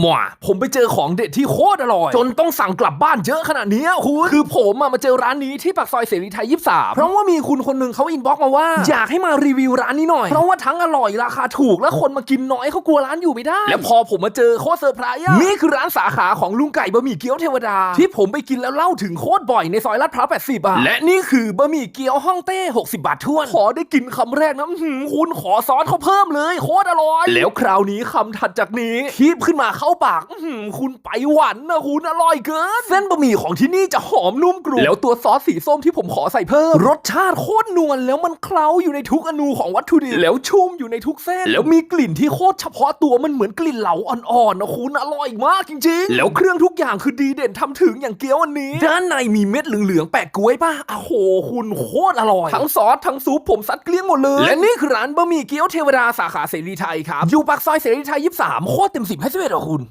หม่าผมไปเจอของเด็ดที่โคตรอร่อย จนต้องสั่งกลับบ้านเยอะขนาดเนี้ยคุณคือผมอะมาเจอร้านนี้ที่ปากซอยเสรีไทยยี่สามเพราะว่ามีคุณคนหนึ่งเขาอินบ็อกซ์มาว่า อยากให้มารีวิวร้านนี้หน่อย เพราะว่าทั้งอร่อยราคาถูกและคนมากินน้อยเขากลัวร้านอยู่ไม่ได้ แล้วพอผมมาเจอโคตรเซอร์ไพรส์อะนี่คือร้านสาขาของลุงไก่บะหมี่เกี๊ยวเทวดา ที่ผมไปกินแล้วเล่าถึงโคตรบ่อยในซอยลาดพร้าว80อะและนี่คือบะหมี่เกี๊ยวฮ่องเต้ 60 บาทท้วน ขอได้กินคำแรกนะอื้อหือคุณขอซอสเขาเพิ่มเลยโคตรอร่อย แล้วคราวนี้คำถัดจากนี้คีบขึ้นมาเข้าปากอื้อหือคุณไปหวานนะคุณอร่อยเกิน เส้นบะหมี่ของที่นี่จะหอมนุ่มกรุบแล้วตัวซอสสีส้มที่ผมขอใส่เพิ่ม รสชาติโคตรนวลแล้วมันเคล้าอยู่ในทุกอนูของวัตถุดิบแล้วชุ่มอยู่ในทุกเส้น แล้วมีกลิ่นที่โคตรเฉพาะตัวมันเหมือนกลิ่นเหลาอ่อนๆนะคุณอร่อยมากจริงๆ แล้วเครื่องทุกอย่างคือดีเด่นทำถึงอย่างเกี๊ยวอันนี้ ด้านในมีเม็ดเหลืองๆแปะกล้วยป่ะอ้าวโหคุณโคตรอร่อย ทั้งซอสทั้งซุปผมซัดเกลี้ยงหมดเลย และนี่คือร้านบะหมี่เกี๊ยวเทวดาสาขาเสรีไทยครับอยู่ปากซอยเสรีไทย 23 โคตรเต็มสิบให้สิบเอ็ดอะคุณ